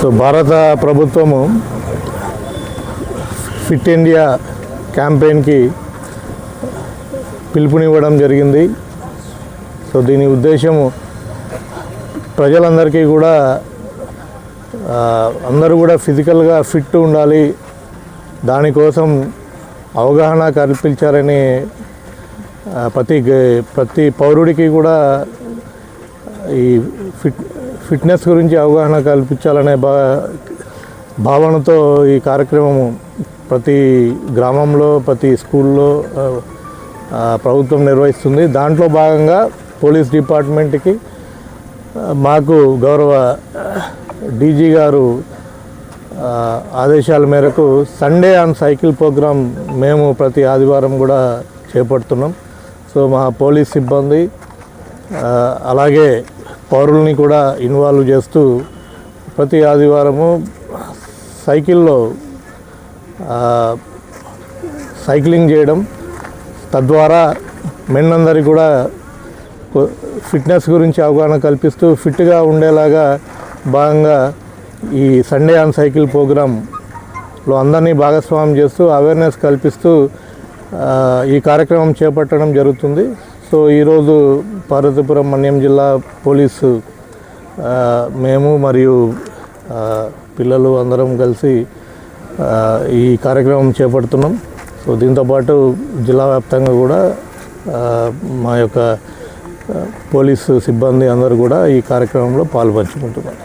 So భారత ప్రభుత్వము fit India క్యాంపెయిన్కి పిలుపునివ్వడం జరిగింది. సో దీని ఉద్దేశము ప్రజలందరికీ కూడా అందరూ కూడా ఫిజికల్గా ఫిట్ ఉండాలి. దానికోసం అవగాహన కల్పించాలని ప్రతి ప్రతి పౌరుడికి కూడా ఈ ఫిట్ ఫిట్నెస్ గురించి అవగాహన కల్పించాలనే భా భావనతో ఈ కార్యక్రమం ప్రతి గ్రామంలో ప్రతి స్కూల్లో ప్రభుత్వం నిర్వహిస్తుంది. దాంట్లో భాగంగా పోలీస్ డిపార్ట్మెంట్కి మాకు గౌరవ డీజీ గారు ఆదేశాల మేరకు సండే ఆన్ సైకిల్ ప్రోగ్రామ్ మేము ప్రతి ఆదివారం కూడా చేపడుతున్నాం. సో మా పోలీస్ సిబ్బంది అలాగే పౌరుల్ని కూడా ఇన్వాల్వ్ చేస్తూ ప్రతి ఆదివారము సైకిల్లో సైక్లింగ్ చేయడం తద్వారా మెన్నందరి కూడా ఫిట్నెస్ గురించి అవగాహన కల్పిస్తూ ఫిట్గా ఉండేలాగా భాగంగా ఈ సండే ఆన్ సైకిల్ ప్రోగ్రాంలో అందరినీ భాగస్వామ్యం చేస్తూ అవేర్నెస్ కల్పిస్తూ ఈ కార్యక్రమం చేపట్టడం జరుగుతుంది. సో ఈరోజు పార్వతీపురం మన్యం జిల్లా పోలీసు మేము మరియు పిల్లలు అందరం కలిసి ఈ కార్యక్రమం చేపడుతున్నాం. సో దీంతోపాటు జిల్లా వ్యాప్తంగా కూడా మా యొక్క పోలీసు సిబ్బంది అందరూ కూడా ఈ కార్యక్రమంలో పాల్పంచుకుంటున్నారు.